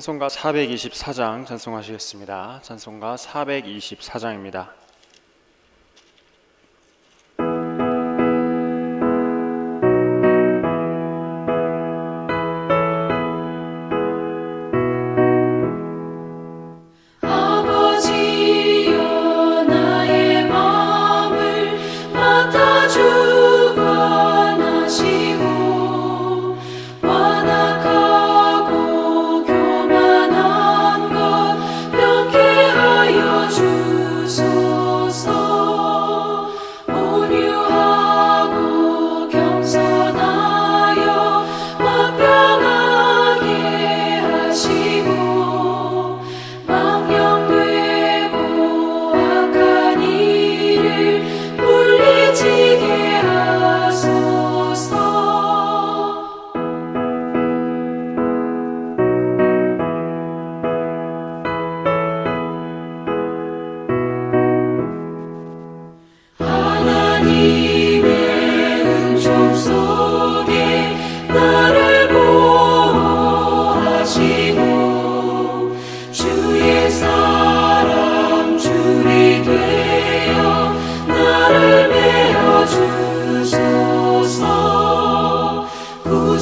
찬송가 424장 찬송하시겠습니다. 찬송가 424장입니다.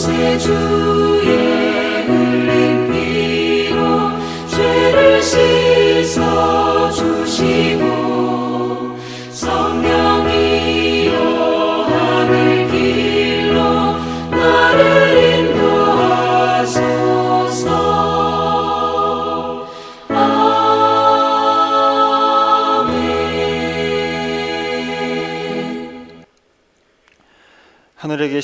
구세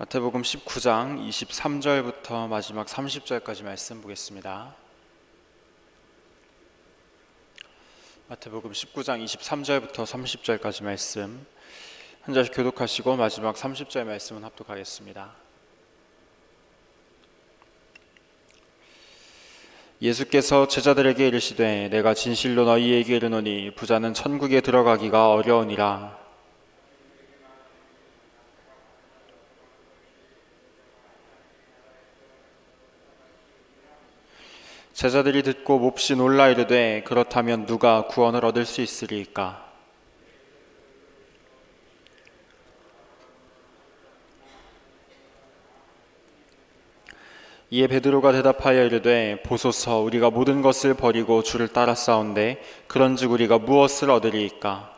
마태복음 19장 23절부터 마지막 30절까지 말씀 보겠습니다. 마태복음 19장 23절부터 30절까지 말씀 한 절씩 교독하시고 마지막 30절 말씀은 합독하겠습니다. 예수께서 제자들에게 이르시되 내가 진실로 너희에게 이르노니 부자는 천국에 들어가기가 어려우니라 제자들이 듣고 몹시 놀라 이르되 그렇다면 누가 구원을 얻을 수 있으리까? 이에 베드로가 대답하여 이르되 보소서 우리가 모든 것을 버리고 주를 따라 싸운데 그런즉 우리가 무엇을 얻으리이까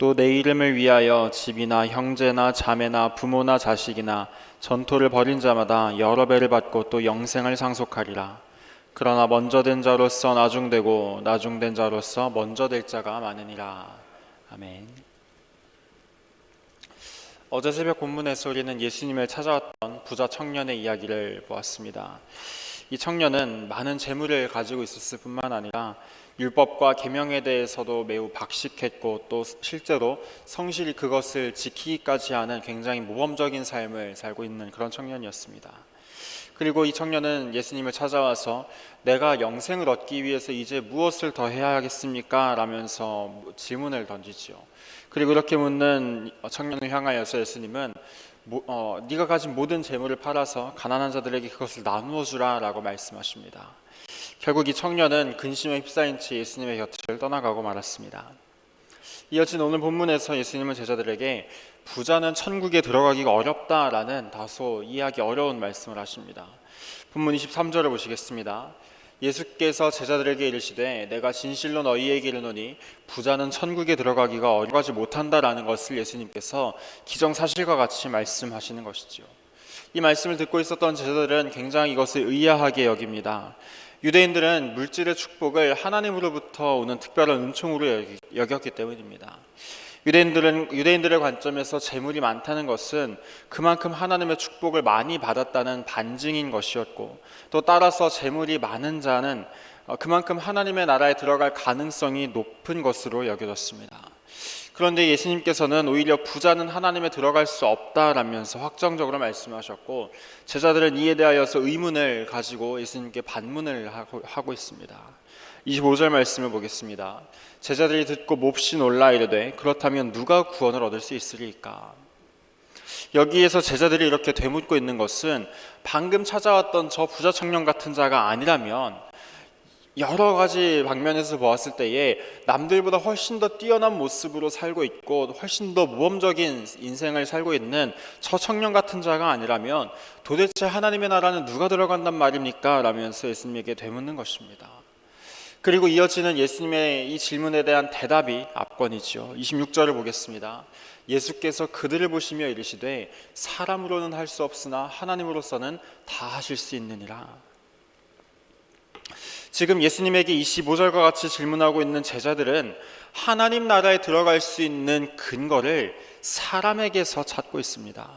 또 내 이름을 위하여 집이나 형제나 자매나 부모나 자식이나 전토를 벌인 자마다 여러 배를 받고 또 영생을 상속하리라. 그러나 먼저 된 자로서 나중되고 나중된 자로서 먼저 될 자가 많으니라. 아멘. 어제 새벽 본문에서 우리는 예수님을 찾아왔던 부자 청년의 이야기를 보았습니다. 이 청년은 많은 재물을 가지고 있었을 뿐만 아니라 율법과 계명에 대해서도 매우 박식했고 또 실제로 성실히 그것을 지키기까지 하는 굉장히 모범적인 삶을 살고 있는 그런 청년이었습니다. 그리고 이 청년은 예수님을 찾아와서 내가 영생을 얻기 위해서 이제 무엇을 더 해야 하겠습니까? 라면서 질문을 던지지요. 그리고 이렇게 묻는 청년을 향하여서 예수님은 모- 어, 네가 가진 모든 재물을 팔아서 가난한 자들에게 그것을 나누어 주라라고 말씀하십니다. 결국 이 청년은 근심에 휩싸인 채 예수님의 곁을 떠나가고 말았습니다. 이어진 오늘 본문에서 예수님은 제자들에게 부자는 천국에 들어가기가 어렵다라는 다소 이해하기 어려운 말씀을 하십니다. 본문 23절을 보시겠습니다. 예수께서 제자들에게 이르시되 내가 진실로 너희에게 이르노니 부자는 천국에 들어가기가 어려가지 못한다라는 것을 예수님께서 기정사실과 같이 말씀하시는 것이지요. 이 말씀을 듣고 있었던 제자들은 굉장히 이것을 의아하게 여깁니다. 유대인들은 물질의 축복을 하나님으로부터 오는 특별한 은총으로 여겼기 때문입니다. 유대인들은 유대인들의 관점에서 재물이 많다는 것은 그만큼 하나님의 축복을 많이 받았다는 반증인 것이었고 또 따라서 재물이 많은 자는 어, 그만큼 하나님의 나라에 들어갈 가능성이 높은 것으로 여겨졌습니다. 그런데 예수님께서는 오히려 부자는 하나님에 들어갈 수 없다라면서 확정적으로 말씀하셨고 제자들은 이에 대하여서 의문을 가지고 예수님께 반문을 하고, 있습니다. 25절 말씀을 보겠습니다. 제자들이 듣고 몹시 놀라 이르되 그렇다면 누가 구원을 얻을 수 있으리까? 여기에서 제자들이 이렇게 되묻고 있는 것은 방금 찾아왔던 저 부자 청년 같은 자가 아니라면 여러 가지 방면에서 보았을 때에 남들보다 훨씬 더 뛰어난 모습으로 살고 있고 훨씬 더 모험적인 인생을 살고 있는 저 청년 같은 자가 아니라면 도대체 하나님의 나라는 누가 들어간단 말입니까? 라면서 예수님에게 되묻는 것입니다. 그리고 이어지는 예수님의 이 질문에 대한 대답이 압권이지요. 26절을 보겠습니다. 예수께서 그들을 보시며 이르시되 사람으로는 할 수 없으나 하나님으로서는 다 하실 수 있느니라. 지금 예수님에게 25절과 같이 질문하고 있는 제자들은 하나님 나라에 들어갈 수 있는 근거를 사람에게서 찾고 있습니다.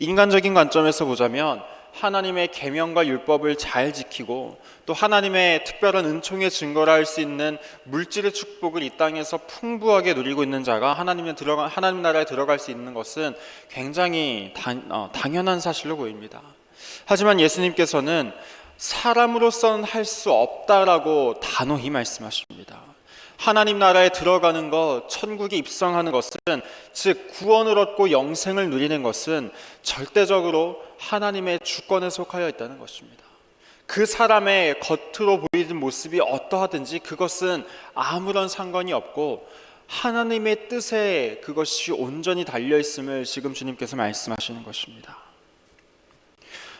인간적인 관점에서 보자면 하나님의 계명과 율법을 잘 지키고 또 하나님의 특별한 은총의 증거를 할수 있는 물질의 축복을 이 땅에서 풍부하게 누리고 있는 자가 하나님에 들어가 하나님 나라에 들어갈 수 있는 것은 굉장히 단, 어, 당연한 사실로 보입니다. 하지만 예수님께서는 사람으로서는 할 수 없다라고 단호히 말씀하십니다. 하나님 나라에 들어가는 것, 천국에 입성하는 것은 즉 구원을 얻고 영생을 누리는 것은 절대적으로 하나님의 주권에 속하여 있다는 것입니다. 그 사람의 겉으로 보이는 모습이 어떠하든지 그것은 아무런 상관이 없고 하나님의 뜻에 그것이 온전히 달려 있음을 지금 주님께서 말씀하시는 것입니다.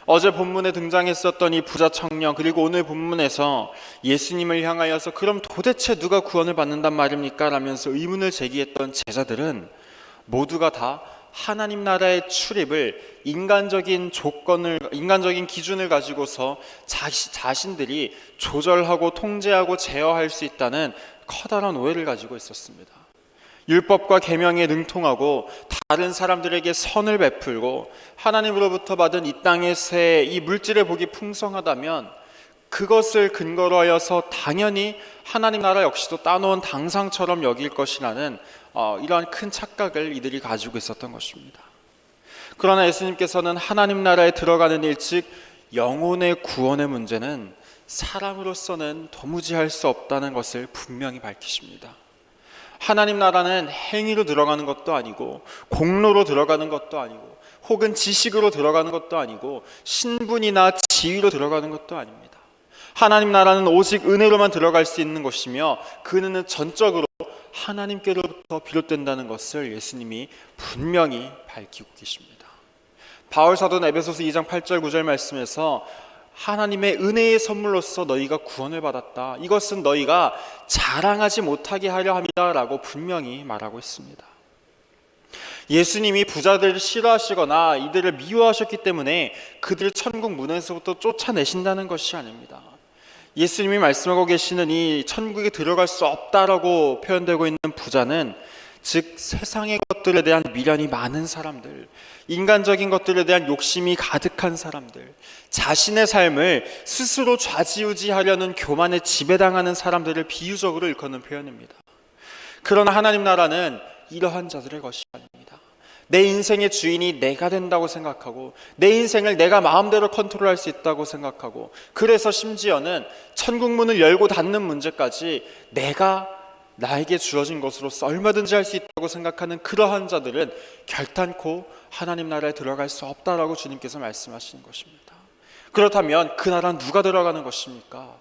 어제 본문에 등장했었던 이 부자 청년 그리고 오늘 본문에서 예수님을 향하여서 그럼 도대체 누가 구원을 받는단 말입니까? 라면서 의문을 제기했던 제자들은 모두가 다 하나님 나라의 출입을 인간적인 조건을 인간적인 기준을 가지고서 자시, 자신들이 조절하고 통제하고 제어할 수 있다는 커다란 오해를 가지고 있었습니다. 율법과 계명에 능통하고 다른 사람들에게 선을 베풀고 하나님으로부터 받은 이 땅에서의 이 물질의 복이 풍성하다면 그것을 근거로 하여서 당연히 하나님 나라 역시도 따놓은 당상처럼 여길 것이라는 어, 이러한 큰 착각을 이들이 가지고 있었던 것입니다. 그러나 예수님께서는 하나님 나라에 들어가는 일, 즉 영혼의 구원의 문제는 사람으로서는 도무지 할 수 없다는 것을 분명히 밝히십니다. 하나님 나라는 행위로 들어가는 것도 아니고 공로로 들어가는 것도 아니고 혹은 지식으로 들어가는 것도 아니고 신분이나 지위로 들어가는 것도 아닙니다. 하나님 나라는 오직 은혜로만 들어갈 수 있는 것이며 그 은혜는 전적으로 하나님께로부터 비롯된다는 것을 예수님이 분명히 밝히고 계십니다. 바울 사도는 에베소서 2장 8절 9절 말씀에서 하나님의 은혜의 선물로서 너희가 구원을 받았다. 이것은 너희가 자랑하지 못하게 하려 함이다라고 분명히 말하고 있습니다. 예수님이 부자들을 싫어하시거나 이들을 미워하셨기 때문에 그들을 천국 문에서부터 쫓아내신다는 것이 아닙니다. 예수님이 말씀하고 계시는 이 천국에 들어갈 수 없다라고 표현되고 있는 부자는 즉 세상의 것들에 대한 미련이 많은 사람들, 인간적인 것들에 대한 욕심이 가득한 사람들, 자신의 삶을 스스로 좌지우지하려는 교만에 지배당하는 사람들을 비유적으로 일컫는 표현입니다. 그러나 하나님 나라는 이러한 자들의 것이 아닙니다. 내 인생의 주인이 내가 된다고 생각하고 내 인생을 내가 마음대로 컨트롤할 수 있다고 생각하고 그래서 심지어는 천국 문을 열고 닫는 문제까지 내가 나에게 주어진 것으로서 얼마든지 할 수 있다고 생각하는 그러한 자들은 결단코 하나님 나라에 들어갈 수 없다라고 주님께서 말씀하시는 것입니다. 그렇다면 그 나라는 누가 들어가는 것입니까?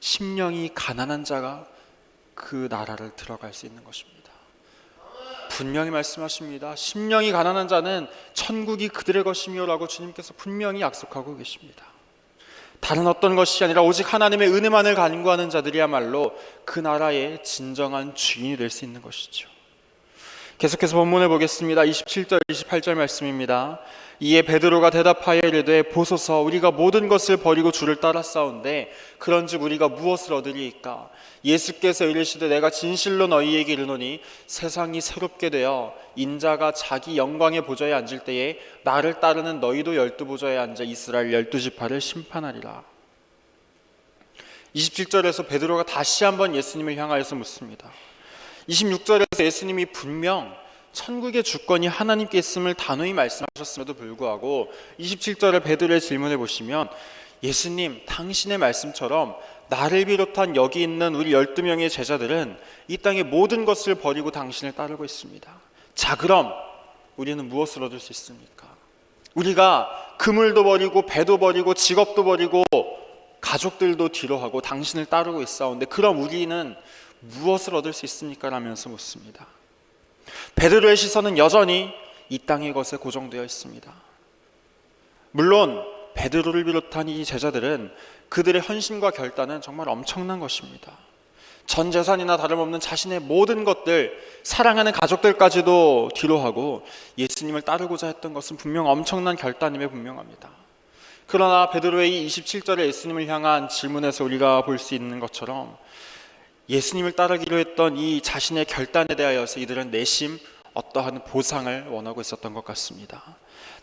심령이 가난한 자가 그 나라를 들어갈 수 있는 것입니다. 분명히 말씀하십니다. 심령이 가난한 자는 천국이 그들의 것이며라고 주님께서 분명히 약속하고 계십니다. 다른 어떤 것이 아니라 오직 하나님의 은혜만을 간구하는 자들이야말로 그 나라의 진정한 주인이 될 수 있는 것이죠. 계속해서 본문을 보겠습니다. 27절, 28절 말씀입니다. 이에 베드로가 대답하여 이르되 보소서 우리가 모든 것을 버리고 주를 따라 싸운데 그런즉 우리가 무엇을 얻으리이까 예수께서 이르시되 내가 진실로 너희에게 이르노니 세상이 새롭게 되어 인자가 자기 영광의 보좌에 앉을 때에 나를 따르는 너희도 열두 보좌에 앉아 이스라엘 열두 지파를 심판하리라 27절에서 베드로가 다시 한번 예수님을 향하여서 묻습니다 26절에서 예수님이 분명 천국의 주권이 하나님께 있음을 단호히 말씀하셨음에도 불구하고 27절의 베드로의 질문을 보시면 예수님 당신의 말씀처럼 나를 비롯한 여기 있는 우리 12명의 제자들은 이 땅의 모든 것을 버리고 당신을 따르고 있습니다. 자 그럼 우리는 무엇을 얻을 수 있습니까? 우리가 그물도 버리고 배도 버리고 직업도 버리고 가족들도 뒤로 하고 당신을 따르고 있사온데 그럼 우리는 무엇을 얻을 수 있습니까? 라면서 묻습니다. 베드로의 시선은 여전히 이 땅의 것에 고정되어 있습니다. 물론 베드로를 비롯한 이 제자들은 그들의 헌신과 결단은 정말 엄청난 것입니다. 전 재산이나 다름없는 자신의 모든 것들, 사랑하는 가족들까지도 뒤로 하고 예수님을 따르고자 했던 것은 분명 엄청난 결단임에 분명합니다. 그러나 베드로의 이 27절의 예수님을 향한 질문에서 우리가 볼 수 있는 것처럼 예수님을 따르기로 했던 이 자신의 결단에 대하여서 이들은 내심 어떠한 보상을 원하고 있었던 것 같습니다.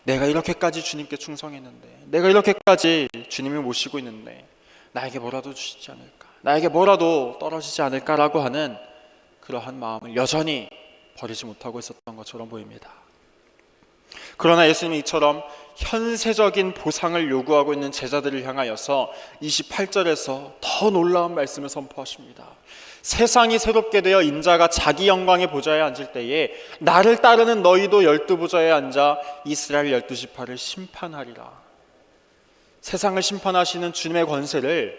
내가 이렇게까지 주님께 충성했는데, 내가 이렇게까지 주님을 모시고 있는데, 나에게 뭐라도 주시지 않을까, 나에게 뭐라도 떨어지지 않을까라고 하는 그러한 마음을 여전히 버리지 못하고 있었던 것처럼 보입니다. 그러나 예수님이 이처럼 현세적인 보상을 요구하고 있는 제자들을 향하여서 28절에서 더 놀라운 말씀을 선포하십니다. 세상이 새롭게 되어 인자가 자기 영광의 보좌에 앉을 때에 나를 따르는 너희도 열두 보좌에 앉아 이스라엘 열두 지파를 심판하리라. 세상을 심판하시는 주님의 권세를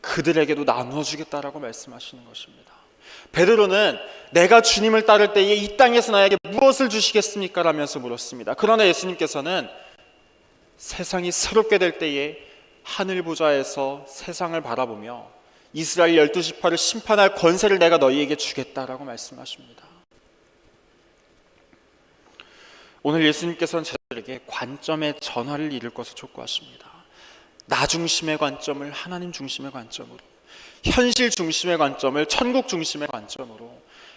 그들에게도 나누어 주겠다라고 말씀하시는 것입니다. 베드로는 내가 주님을 따를 때에 이 땅에서 나에게 무엇을 주시겠습니까? 라면서 물었습니다. 그러나 예수님께서는 세상이 새롭게 될 때에 하늘 보좌에서 세상을 바라보며 이스라엘 열두 지파를 심판할 권세를 내가 너희에게 주겠다라고 말씀하십니다. 오늘 예수님께서는 제자들에게 관점의 전환을 이룰 것을 촉구하십니다. 나 중심의 관점을 하나님 중심의 관점으로, 현실 중심의 관점을 천국 중심의 관점으로,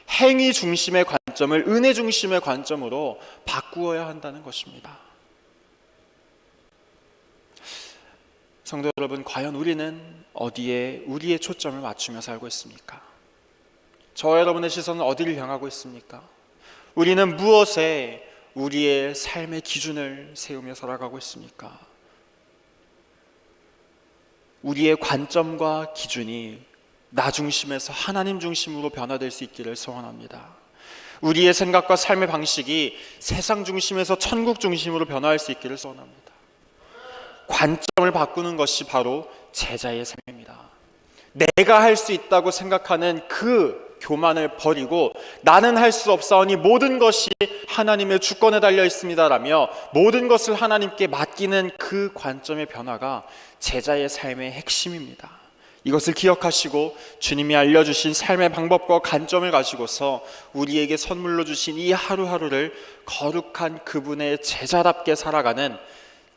행위 중심의 관점을 은혜 중심의 관점으로 바꾸어야 한다는 것입니다. 성도 여러분, 과연 우리는 어디에 우리의 초점을 맞추며 살고 있습니까? 저 여러분의 시선은 어디를 향하고 있습니까? 우리는 무엇에 우리의 삶의 기준을 세우며 살아가고 있습니까? 우리의 관점과 기준이 나 중심에서 하나님 중심으로 변화될 수 있기를 소원합니다. 우리의 생각과 삶의 방식이 세상 중심에서 천국 중심으로 변화할 수 있기를 소원합니다. 관점을 바꾸는 것이 바로 제자의 삶입니다. 내가 할 수 있다고 생각하는 그 교만을 버리고 나는 할 수 없사오니 모든 것이 하나님의 주권에 달려 있습니다라며 모든 것을 하나님께 맡기는 그 관점의 변화가 제자의 삶의 핵심입니다. 이것을 기억하시고 주님이 알려주신 삶의 방법과 관점을 가지고서 우리에게 선물로 주신 이 하루하루를 거룩한 그분의 제자답게 살아가는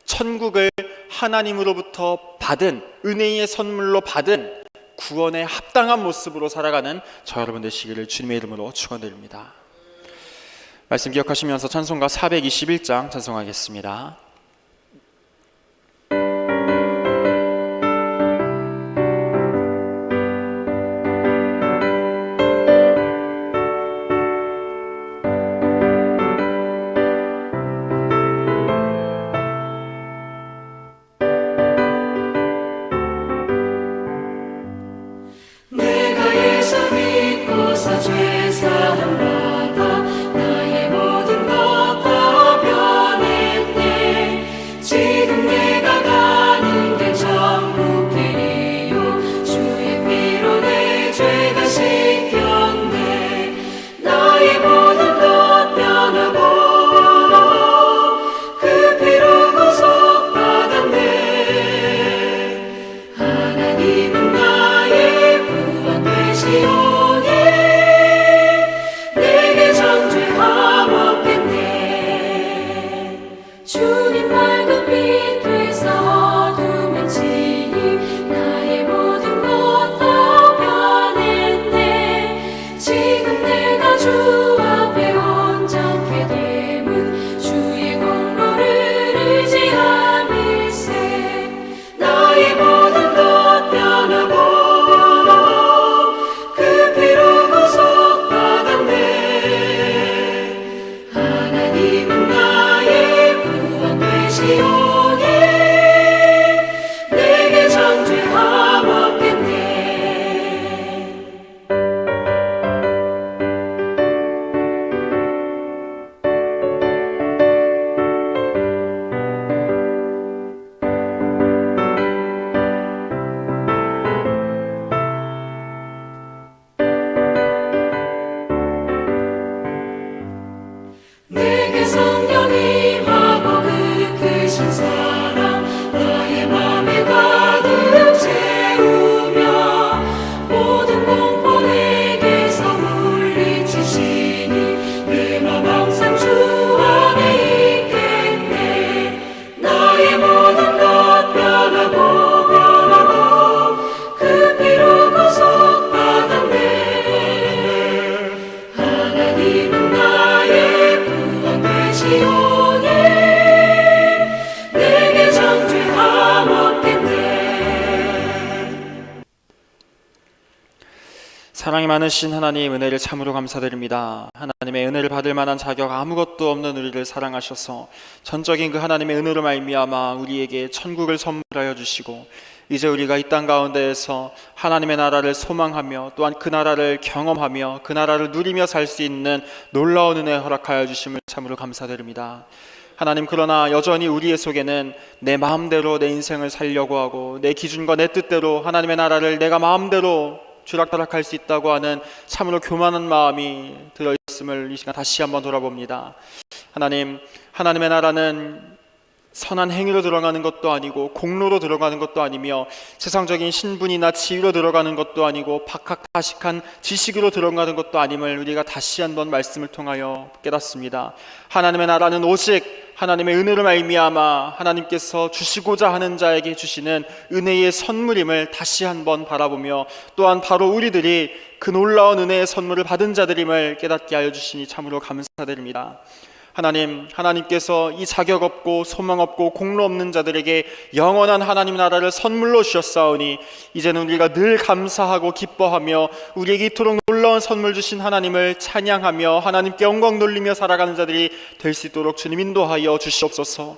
천국을 하나님으로부터 받은 은혜의 선물로 받은 구원에 합당한 모습으로 살아가는 저 여러분 되시기를 주님의 이름으로 축원드립니다. 말씀 기억하시면서 찬송가 421장 찬송하겠습니다. 사랑이 많으신 하나님 은혜를 참으로 감사드립니다. 하나님의 은혜를 받을 만한 자격 아무것도 없는 우리를 사랑하셔서 전적인 그 하나님의 은혜로 말미암아 우리에게 천국을 선물하여 주시고 이제 우리가 이 땅 가운데에서 하나님의 나라를 소망하며 또한 그 나라를 경험하며 그 나라를 누리며 살 수 있는 놀라운 은혜 허락하여 주심을 참으로 감사드립니다. 하나님 그러나 여전히 우리의 속에는 내 마음대로 내 인생을 살려고 하고 내 기준과 내 뜻대로 하나님의 나라를 내가 마음대로 주락다락할 수 있다고 하는 참으로 교만한 마음이 들어 있음을 이 시간 다시 한번 돌아봅니다. 하나님 하나님의 나라는 선한 행위로 들어가는 것도 아니고 공로로 들어가는 것도 아니며 세상적인 신분이나 지위로 들어가는 것도 아니고 박학다식한 지식으로 들어가는 것도 아님을 우리가 다시 한번 말씀을 통하여 깨닫습니다. 하나님의 나라는 오직 하나님의 은혜로 말미암아 하나님께서 주시고자 하는 자에게 주시는 은혜의 선물임을 다시 한번 바라보며 또한 바로 우리들이 그 놀라운 은혜의 선물을 받은 자들임을 깨닫게 하여 주시니 참으로 감사드립니다. 하나님, 하나님께서 이 자격 없고 소망 없고 공로 없는 자들에게 영원한 하나님 나라를 선물로 주셨사오니 이제는 우리가 늘 감사하고 기뻐하며 우리에게 이토록 놀라운 선물 주신 하나님을 찬양하며 하나님께 영광 돌리며 살아가는 자들이 될 수 있도록 주님 인도하여 주시옵소서.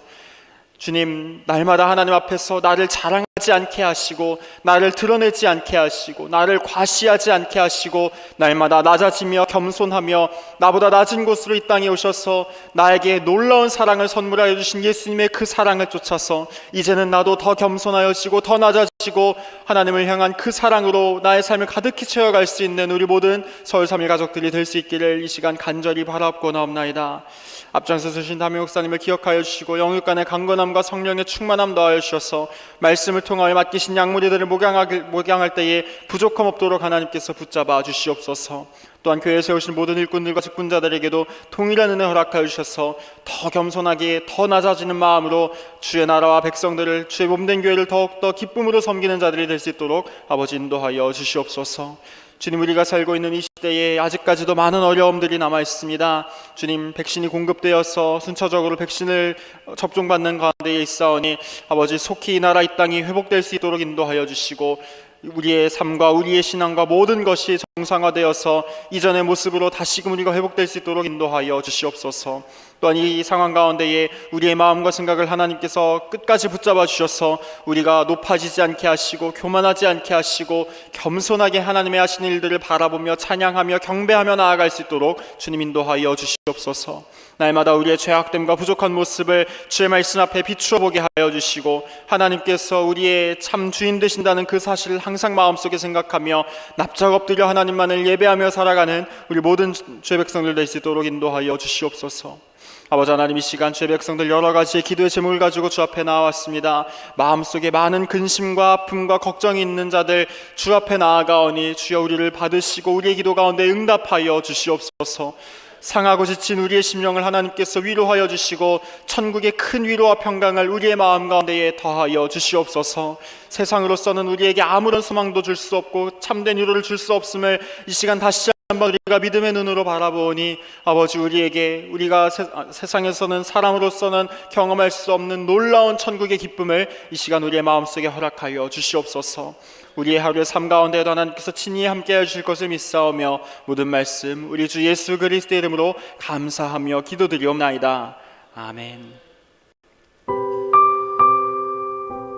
주님, 날마다 하나님 앞에서 나를 자랑 하지 않게 하시고, 나를 드러내지 않게 하시고, 나를 과시하지 않게 하시고, 날마다 낮아지며 겸손하며, 나보다 낮은 곳으로 이 땅에 오셔서 나에게 놀라운 사랑을 선물하여 주신 예수님의 그 사랑을 쫓아서, 이제는 나도 더 겸손하여지고, 더 낮아지고, 하나님을 향한 그 사랑으로 나의 삶을 가득히 채워갈 수 있는 우리 모든 서울 3일 가족들이 될 수 있기를 이 시간 간절히 바라옵고 나옵나이다. 앞장서 서신 담임 목사님을 기억하여 주시고 영육 간의 강건함과 성령의 충만함 더하여 주셔서 말씀을 통하여 맡기신 양무리들을 목양하길, 목양할 때에 부족함 없도록 하나님께서 붙잡아 주시옵소서. 또한 교회에 세우신 모든 일꾼들과 직분자들에게도 동일한 은혜 허락하여 주셔서 더 겸손하게 더 낮아지는 마음으로 주의 나라와 백성들을 주의 몸된 교회를 더욱더 기쁨으로 섬기는 자들이 될 수 있도록 아버지 인도하여 주시옵소서 주님 우리가 살고 있는 이 시대에 아직까지도 많은 어려움들이 남아 있습니다. 주님 백신이 공급되어서 순차적으로 백신을 접종받는 가운데에 있사오니 아버지 속히 이 나라 이 땅이 회복될 수 있도록 인도하여 주시고 우리의 삶과 우리의 신앙과 모든 것이 정상화되어서 이전의 모습으로 다시금 우리가 회복될 수 있도록 인도하여 주시옵소서. 또한 이 상황 가운데에 우리의 마음과 생각을 하나님께서 끝까지 붙잡아 주셔서 우리가 높아지지 않게 하시고 교만하지 않게 하시고 겸손하게 하나님의 하신 일들을 바라보며 찬양하며 경배하며 나아갈 수 있도록 주님 인도하여 주시옵소서. 날마다 우리의 죄악됨과 부족한 모습을 주의 말씀 앞에 비추어 보게 하여 주시고 하나님께서 우리의 참 주인 되신다는 그 사실을 항상 마음속에 생각하며 납작 엎드려 하나님만을 예배하며 살아가는 우리 모든 주의 백성들 될 수 있도록 인도하여 주시옵소서. 아버지 하나님 이 시간 주의 백성들 여러 가지의 기도의 제목을 가지고 주 앞에 나왔습니다. 마음속에 많은 근심과 아픔과 걱정이 있는 자들 주 앞에 나아가오니 주여 우리를 받으시고 우리의 기도 가운데 응답하여 주시옵소서. 상하고 지친 우리의 심령을 하나님께서 위로하여 주시고 천국의 큰 위로와 평강을 우리의 마음 가운데에 더하여 주시옵소서. 세상으로서는 우리에게 아무런 소망도 줄 수 없고 참된 위로를 줄 수 없음을 이 시간 다시 한번 우리가 믿음의 눈으로 바라보니 아버지 우리에게 우리가 세, 아, 세상에서는 사람으로서는 경험할 수 없는 놀라운 천국의 기쁨을 이 시간 우리의 마음속에 허락하여 주시옵소서. 우리의 하루의 삶 가운데도 하나님께서 친히 함께해 주실 것을 믿사오며 모든 말씀 우리 주 예수 그리스도의 이름으로 감사하며 기도드리옵나이다. 아멘.